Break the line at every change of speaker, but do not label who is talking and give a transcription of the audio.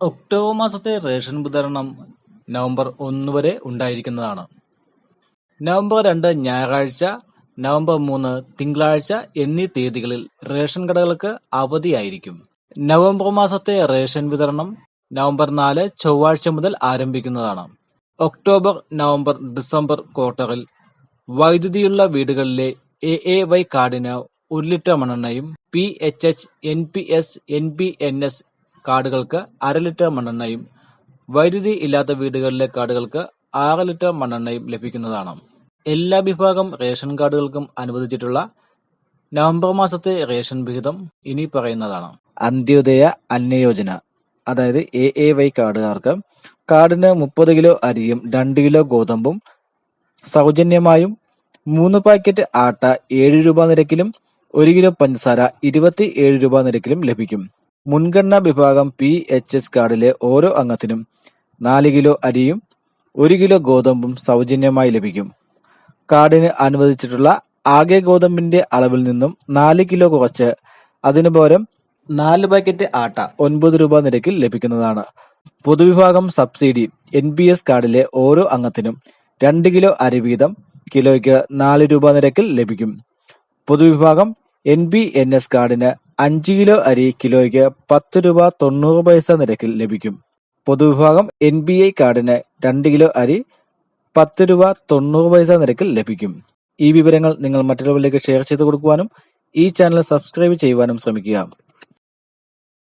October മാസത്തെ ration വിതരണം November ഒന്ന് വരെ ഉണ്ടായിരിക്കുന്നതാണ്. നവംബർ രണ്ട് ഞായറാഴ്ച, നവംബർ മൂന്ന് തിങ്കളാഴ്ച എന്നീ തീയതികളിൽ റേഷൻ കടകൾക്ക് അവധിയായിരിക്കും. നവംബർ മാസത്തെ റേഷൻ വിതരണം നവംബർ നാല് ചൊവ്വാഴ്ച മുതൽ ആരംഭിക്കുന്നതാണ്. ഒക്ടോബർ, നവംബർ, ഡിസംബർ ക്വാർട്ടറിൽ വൈദ്യുതിയുള്ള വീടുകളിലെ എ. എ. വൈ കാർഡിന് ഒരു litre മണ്ണെണ്ണയും P. H. H, N. P. S, N. P. N. S കാർഡുകൾക്ക് അര ലിറ്റർ മണ്ണെണ്ണയും വൈദ്യുതി ഇല്ലാത്ത വീടുകളിലെ കാടുകൾക്ക് ആറ് ലിറ്റർ മണ്ണെണ്ണയും ലഭിക്കുന്നതാണ്. എല്ലാ വിഭാഗം റേഷൻ കാർഡുകൾക്കും അനുവദിച്ചിട്ടുള്ള നവംബർ മാസത്തെ റേഷൻ വിഹിതം ഇനി പറയുന്നതാണ്. അന്ത്യോദയ അന്നയോജന അതായത് എ. എ. വൈ കാർഡുകാർക്ക് കാർഡിന് മുപ്പത് കിലോ അരിയും രണ്ട് കിലോ ഗോതമ്പും സൗജന്യമായും മൂന്ന് പാക്കറ്റ് ആട്ട ഏഴ് രൂപ നിരക്കിലും ഒരു കിലോ പഞ്ചസാര ഇരുപത്തി ഏഴ് രൂപ നിരക്കിലും ലഭിക്കും. മുൻഗണനാ വിഭാഗം പി. എച്ച്. എസ് കാർഡിലെ ഓരോ അംഗത്തിനും നാല് കിലോ അരിയും ഒരു കിലോ ഗോതമ്പും സൗജന്യമായി ലഭിക്കും. കാർഡിന് അനുവദിച്ചിട്ടുള്ള ആകെ ഗോതമ്പിന്റെ അളവിൽ നിന്നും നാല് കിലോ കുറച്ച് അതിനു പകരം നാല് പാക്കറ്റ് ആട്ട ഒൻപത് രൂപ നിരക്കിൽ ലഭിക്കുന്നതാണ്. പൊതുവിഭാഗം സബ്സിഡി എൻ. പി. എസ് കാർഡിലെ ഓരോ അംഗത്തിനും രണ്ട് കിലോ അരി വീതം കിലോയ്ക്ക് നാല് രൂപ നിരക്കിൽ ലഭിക്കും. പൊതുവിഭാഗം എൻ. B N. എസ് കാർഡിന് അഞ്ച് കിലോ അരി കിലോയ്ക്ക് പത്ത് രൂപ തൊണ്ണൂറ് പൈസ നിരക്കിൽ ലഭിക്കും. പൊതുവിഭാഗം എൻ. പി. ഐ കാർഡിന് രണ്ട് കിലോ അരി പത്ത് രൂപ തൊണ്ണൂറ് പൈസ നിരക്കിൽ ലഭിക്കും. ഈ വിവരങ്ങൾ നിങ്ങൾ മറ്റുള്ളവരിലേക്ക് ഷെയർ ചെയ്തു കൊടുക്കുവാനും ഈ ചാനൽ സബ്സ്ക്രൈബ് ചെയ്യുവാനും ശ്രമിക്കുക.